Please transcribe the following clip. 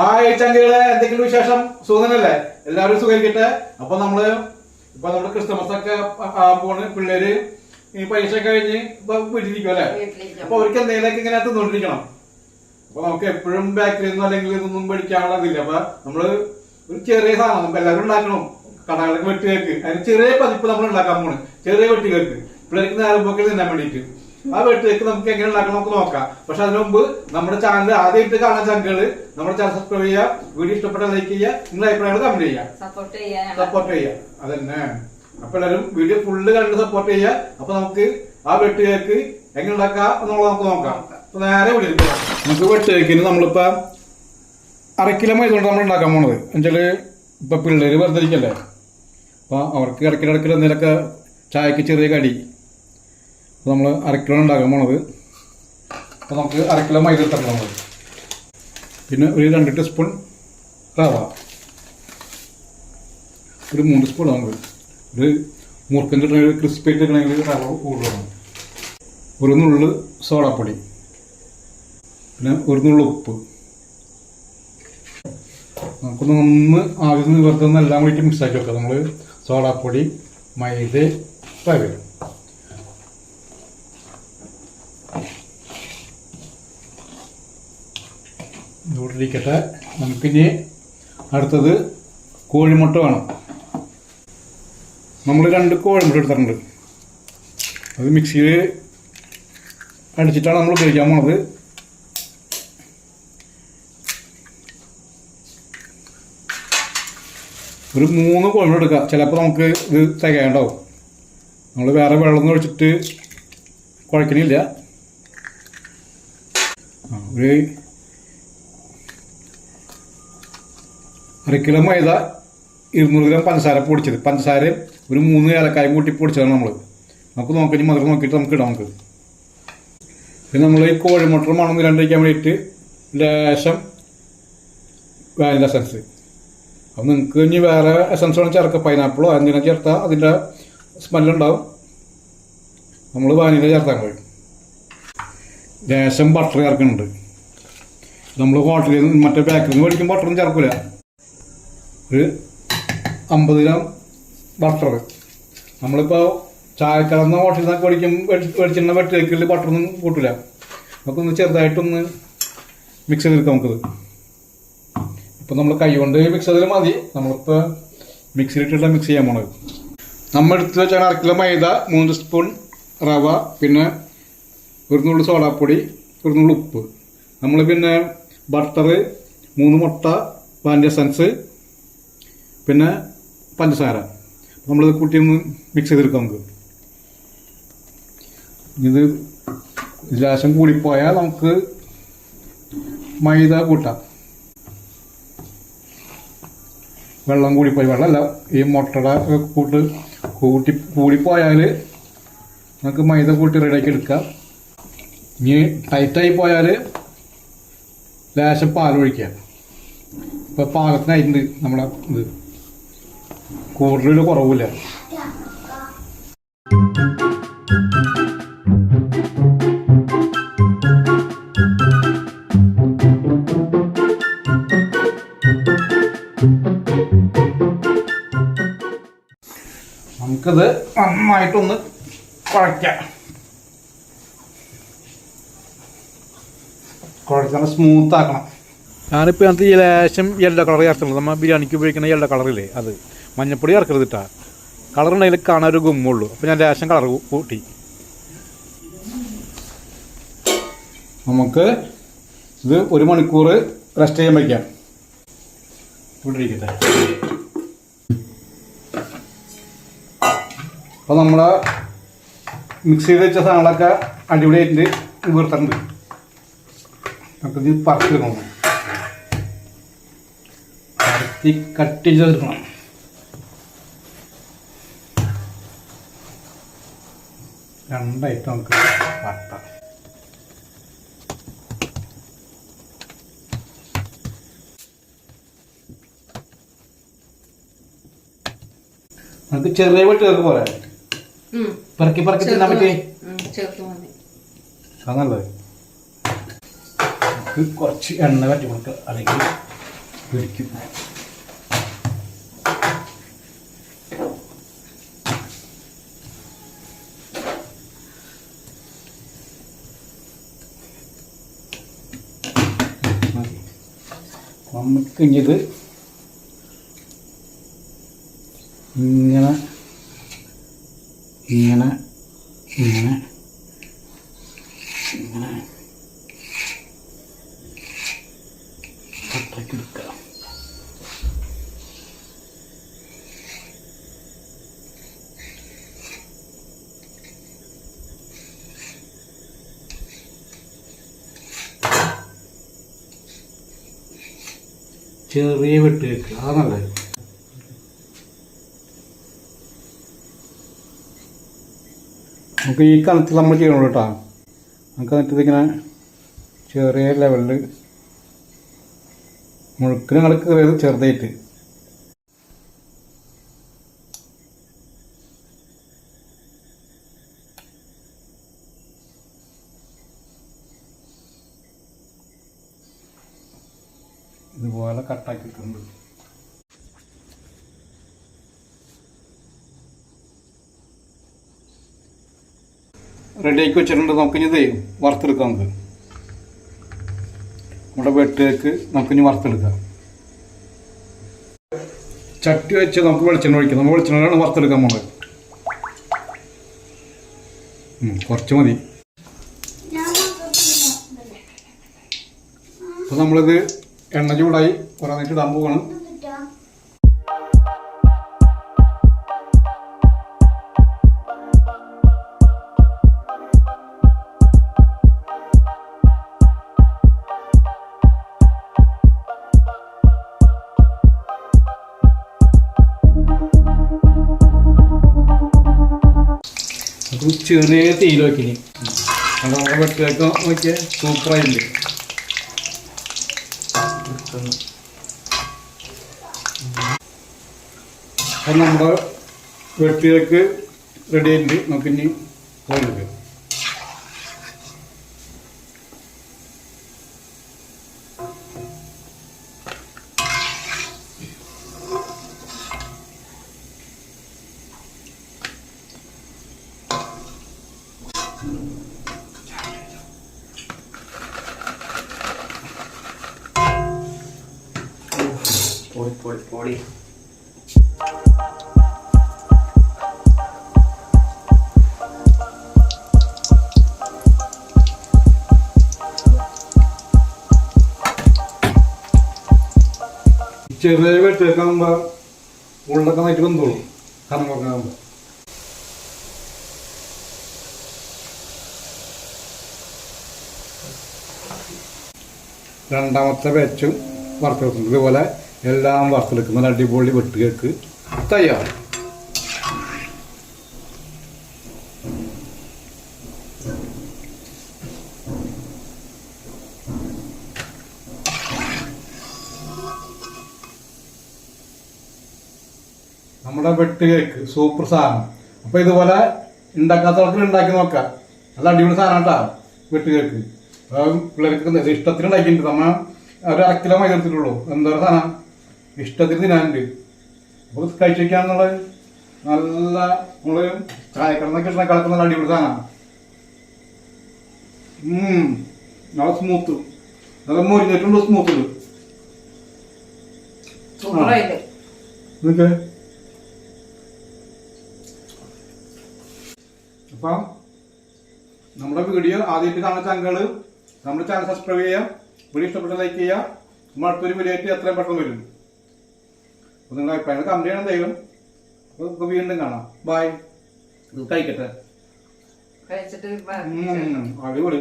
Hi ചങ്കുകളെ എന്തെങ്കിലും വിശേഷം? സുഖനല്ലേ എല്ലാവരും സുഖരിക്കട്ടെ അപ്പൊ നമ്മൾ ഇപ്പൊ നമ്മുടെ ക്രിസ്തുമസ് ഒക്കെ ആ പോണ്. പിള്ളേര് ഈ പരീക്ഷ കഴിഞ്ഞ് ഇപ്പൊ വീട്ടിലിരിക്കും അല്ലെ. അപ്പൊ അവർക്ക് എന്തെങ്കിലുമൊക്കെ ഇങ്ങനെ തിന്നോണ്ടിരിക്കണം. അപ്പൊ നമുക്ക് എപ്പോഴും ബേക്കറിയിൽ നിന്നും അല്ലെങ്കിൽ ഇതൊന്നും പഠിക്കാനുള്ളതില്ല അപ്പൊ നമ്മൾ ഒരു ചെറിയ സാധനം നമുക്ക് എല്ലാവരും ഉണ്ടാക്കണം. കടകളൊക്കെ വെട്ടുകേക്ക് അതിന് ചെറിയ പതിപ്പ് നമ്മൾ ഉണ്ടാക്കാൻ പോണ്. ചെറിയ വെട്ടുകേക്ക് പിള്ളേർക്ക് നേരം പോക്കി തിന്നാൻ വേണ്ടിയിട്ട്. ആ വീട്ടിലേക്ക് നമുക്ക് എങ്ങനെ ഉണ്ടാക്കണം നമുക്ക് നോക്കാം. പക്ഷെ അതിനു മുമ്പ് നമ്മുടെ ചാനൽ ആദ്യമായിട്ട് കാണാൻ ചങ്കൾ നമ്മുടെ ചാനൽ സബ്സ്ക്രൈബ് ചെയ്യുക വീഡിയോ ഇഷ്ടപ്പെട്ട ലൈക്ക് ചെയ്യുക നിങ്ങളുടെ അഭിപ്രായങ്ങൾ കമന്റ് ചെയ്യുക. സപ്പോർട്ട് ചെയ്യുക അതന്നെ. അപ്പൊ എല്ലാവരും വീഡിയോ ഫുള്ള് കണ്ട് സപ്പോർട്ട് ചെയ്യുക. അപ്പൊ നമുക്ക് ആ വെട്ടുകേക്ക് എങ്ങനെ ഉണ്ടാക്കാം എന്നുള്ളത് നമുക്ക് നോക്കാം. അപ്പൊ നേരെ വീഡിയോ നമുക്ക് വെട്ടുകേക്കിന് നമ്മളിപ്പോ അരക്കിലോ കിലോ മൈദ കൊണ്ട് നമ്മൾ ഉണ്ടാക്കാൻ പോണത്. എന്നുവെച്ചാൽ ഇപ്പൊ പിള്ളേര് വെറുതെ ഇരിക്കല്ലേ? അപ്പൊ അവർക്ക് ഇടയ്ക്കിടയ്ക്ക് എന്തെങ്കിലുമൊക്കെ ചായക്ക് ചെറിയ കടി അപ്പൊ അരക്കിലോ അര കിലോ ഉണ്ടാക്കാൻ പോണത്. അപ്പോൾ നമുക്ക് അരക്കിലോ കിലോ മൈദ എടുത്തിട്ടുണ്ട് നമ്മൾ പിന്നെ ഒരു രണ്ട് ടീസ്പൂൺ റവ. ഒരു മൂന്ന് സ്പൂൺ നമുക്ക്. ഒരു മുറുക്കൻ കിട്ടണമെങ്കിൽ ക്രിസ്പി ആയിട്ട് കിട്ടണമെങ്കിൽ റവ കൂടുതലാണ് ഒരു നുള്ളു സോഡാപ്പൊടി. പിന്നെ ഒരു നുള്ളു ഉപ്പ്. നമുക്കൊന്ന് ഒന്ന് ആവശ്യത്തിന് നിവർത്തുന്ന എല്ലാം കൂടി മിക്സ് ആക്കി വെക്കാം. നമ്മൾ സോഡാപ്പൊടി മൈദ റവ. ഇവിടെ നമുക്കിനി അടുത്തത് കോഴിമുട്ട വേണം. നമ്മൾ രണ്ട് കോഴിമുട്ട എടുത്തിട്ടുണ്ട്. അത് മിക്സിയിൽ അടിച്ചിട്ടാണ് നമ്മൾ ഉപയോഗിക്കാൻ പോണത്. ഒരു മൂന്ന് കോഴിമുട്ട എടുക്കാം. ചിലപ്പോൾ നമുക്ക് ഇത് തികയുണ്ടാവും. നമ്മൾ വേറെ വെള്ളം ഒഴിച്ചിട്ട് കുഴക്കണില്ല. ഒരു അര കിലോ മൈദ ഇരുന്നൂറ് ഗ്രാം പഞ്ചസാര പൊടിച്ചത്. പഞ്ചസാര ഒരു മൂന്ന് ഏലക്കായും കൂട്ടി പൊടിച്ചതാണ് നമ്മൾ നമുക്ക് നോക്കി മധുരം നോക്കിയിട്ട് നമുക്ക് ഇടാം നമുക്ക്. പിന്നെ നമ്മൾ ഈ കോഴിമുട്ട മണം ഇല്ലാണ്ടിരിക്കാൻ വേണ്ടിയിട്ട് ലേശം വാനില എസൻസ് അപ്പം നിങ്ങൾക്ക് ഇനി വേറെ എസൻസ് വേണം ചേർക്ക. പൈനാപ്പിളോ എന്തിനാ ചേർത്താൽ അതിന്റെ സ്മെല്ലുണ്ടാവും നമ്മൾ വാനില ചേർത്താൽ മതി. ലേശം ബട്ടർ ചേർക്കുന്നുണ്ട്. നമ്മൾ ഹോട്ടലിൽ നിന്ന് മറ്റേ ബേക്കറിൽ നിന്ന് മേടിക്കും ബട്ടറും ചേർക്കില്ല ഒരു അമ്പത് ഗ്രാം ബട്ടർ നമ്മളിപ്പോൾ ചായക്കടന്ന ഹോട്ടലിൽ നിന്നൊക്കെ മേടിക്കും മേടിച്ചിരുന്ന വെട്ടിലേക്കുള്ളിൽ ബട്ടറൊന്നും കൂട്ടില്ല നമുക്കൊന്ന് ചെറുതായിട്ടൊന്ന് മിക്സ് ചെയ്തെടുക്കാം നമുക്കത്. ഇപ്പം നമ്മൾ കൈ കൊണ്ട് മിക്സ് ചെയ്താൽ മതി. നമ്മളിപ്പോൾ മിക്സിയിലിട്ടുള്ള മിക്സ് ചെയ്യാൻ പോണത്. നമ്മൾ എടുത്ത് വെച്ചാൽ അര കിലോ മൈദ മൂന്ന് സ്പൂൺ റവ പിന്നെ ഒരു നുള്ളു സോഡാപ്പൊടി ഒരു നുള്ളു ഉപ്പ്. നമ്മൾ പിന്നെ ബട്ടർ മൂന്ന് മുട്ട വാനില എസൻസ് പിന്നെ പഞ്ചസാര. നമ്മളിത് കൂട്ടിയൊന്ന് മിക്സ് ചെയ്തെടുക്കാം നമുക്ക്. ഇത് ലേശം കൂടിപ്പോയാൽ നമുക്ക് മൈദ കൂട്ടാം. വെള്ളം കൂടിപ്പോയി. വെള്ളമല്ല ഈ മുട്ടയുടെ കൂട്ട് കൂട്ടി കൂടിപ്പോയാൽ നമുക്ക് മൈദ കൂട്ടി റെഡിയാക്കി എടുക്കാം. ഇനി ടൈറ്റായി പോയാൽ ലേശം പാലൊഴിക്കുക ഇപ്പോൾ ഇപ്പൊ പാകത്തിനായിട്ടുണ്ട് നമ്മളെ ഇത് കൂടുതൽ കുറവില്ല? നമുക്കത് നന്നായിട്ടൊന്ന് കുഴയ്ക്കാം. കുഴച്ചാൽ സ്മൂത്ത് ആക്കണം. ഞാനിപ്പോൾ ഈ ലേശം യെല്ലോ കളർ ചേർത്തുള്ളൂ നമ്മൾ ബിരിയാണിക്ക് ഉപയോഗിക്കുന്ന യെല്ലോ കളറില്ലേ അത്? മഞ്ഞപ്പൊടി ചേർക്കരുത് ഇട്ടാ കളർ ഉണ്ടെങ്കിൽ കാണാൻ ഒരു ഗുമ്മുള്ളൂ. അപ്പോൾ ഞാൻ ലേശം കളർ കൂട്ടി. നമുക്ക് ഇത് ഒരു മണിക്കൂർ റെസ്റ്റ് ചെയ്യാൻ വയ്ക്കാം ഇവിടെ ഇരിക്കട്ടെ. അപ്പോൾ നമ്മൾ മിക്സ് ചെയ്ത് വെച്ച സാധനങ്ങളൊക്കെ അടിപൊളിയായിട്ട് വീർത്തുണ്ട് നമുക്കിത് പറിച്ചെടുക്കണം പരത്തി കട്ട് ചെയ്ത് എടുക്കണം രണ്ടായിട്ട് നമുക്ക് വട്ട. നമുക്ക് ചെറിയ വെട്ടുകൾക്ക് ഉം. പെറുക്കി പെറുക്കി തിന്നാൻ പറ്റി ഉം, മതി. അത് നല്ലത്. നമുക്ക് കുറച്ച് എണ്ണ പറ്റി കൊടുക്കുക അല്ലെങ്കിൽ പിടിക്കും മതി. നമുക്ക് ഇങ്ങനെ ഇങ്ങനെ ഇങ്ങനെ ചെറിയ വെട്ട് വെക്കുക അതാ നല്ലത്. നമുക്ക് ഈ കണത്തിൽ നമ്മൾ ചെയ്യണം കേട്ടോ. നമുക്ക് എന്നിട്ട് ഇതിങ്ങനെ ചെറിയ ലെവലിൽ മുഴുക്കിന് കയറിയത് ചെറുതായിട്ട്. ഇതുപോലെ കട്ടാക്കിയിട്ടുണ്ട്. റെഡി റെഡിയാക്കി വെച്ചിട്ടുണ്ട്. നമുക്കിനി ഇത് വറുത്തെടുക്കാം നമുക്ക്. നമ്മുടെ വെട്ടിലേക്ക് നമുക്കിനി വറുത്തെടുക്കാം. ചട്ടി വെച്ച് നമുക്ക് വെളിച്ചെണ്ണ ഒഴിക്കാം. നമ്മൾ വെളിച്ചെണ്ണയാണ് വറുത്തെടുക്കാൻ പോണത്. കുറച്ച് മതി. അപ്പോൾ നമ്മളിത് എണ്ണ ചൂടായി കുറഞ്ഞിട്ട് ഇടാൻ പോവാണ് അത് ചെറിയ തീയിൽ വെട്ടിയൊക്കെ. നോക്കിയാൽ സൂപ്പറായില്ലേ? അപ്പം നമ്മുടെ വെട്ടിയൊക്കെ റെഡി ആയിട്ടുണ്ട്. നമുക്കിനി പോയെടുക്കാം പൊടി പൊടി പൊടി ചെറിയ ഉള്ളൊക്കെ നന്നായിട്ട് വന്നോളൂ. കനം രണ്ടാമത്തെ ബാച്ചും വറുത്തെടുക്കുന്നത് ഇതുപോലെ എല്ലാം വറുത്തെടുക്കും. നല്ല അടിപൊളി വെട്ടുകേക്ക് തയ്യാർ നമ്മുടെ വെട്ട് കേക്ക്. സൂപ്പർ സാധനം. അപ്പൊ ഇതുപോലെ ഉണ്ടാക്കാത്തവർക്ക് ഉണ്ടാക്കി നോക്കാം. നല്ല അടിപൊളി സാധനം കേട്ടാ വെട്ട് കേക്ക്. പിള്ളേർക്ക് ഇഷ്ടത്തിന് ഉണ്ടാക്കിയിട്ടുണ്ട് നമ്മൾ ഒരു അര കിലോ മൈദ എടുത്തിട്ടുള്ളൂ. എന്താ സാധനം? ഇഷ്ടത്തിന് തിന്നാനുണ്ട് അപ്പോൾ കഴിച്ചു വെക്കാന്നുള്ളത് നല്ല നമ്മൾ ചായക്കടന്നൊക്കെ കിട്ടുന്ന കളക്കുന്ന നല്ല അടിപൊളി സാധനമാണ് നല്ല സ്മൂത്ത് നല്ല മൊരിഞ്ഞിട്ടുണ്ട് സ്മൂത്ത് ഉണ്ട് അപ്പം നമ്മുടെ വീഡിയോ ആദ്യമായിട്ട് കാണുന്ന ചങ്കൾ നമ്മുടെ ചാനൽ സബ്സ്ക്രൈബ് ചെയ്യാം വീഡിയോ ഇഷ്ടപ്പെട്ട ലൈക്ക് ചെയ്യുക നമ്മൾ അടുത്തൊരു വീഡിയോ ആയിട്ട് എത്രയും പെട്ടെന്ന് വരും. അപ്പോൾ നിങ്ങളുടെ അഭിപ്രായങ്ങൾ കമന്റ് ചെയ്യണം എന്തെങ്കിലും നമുക്ക് വീണ്ടും കാണാം. ബൈ കഴിക്കട്ടെ. കഴിച്ചിട്ട് അടിപൊളി.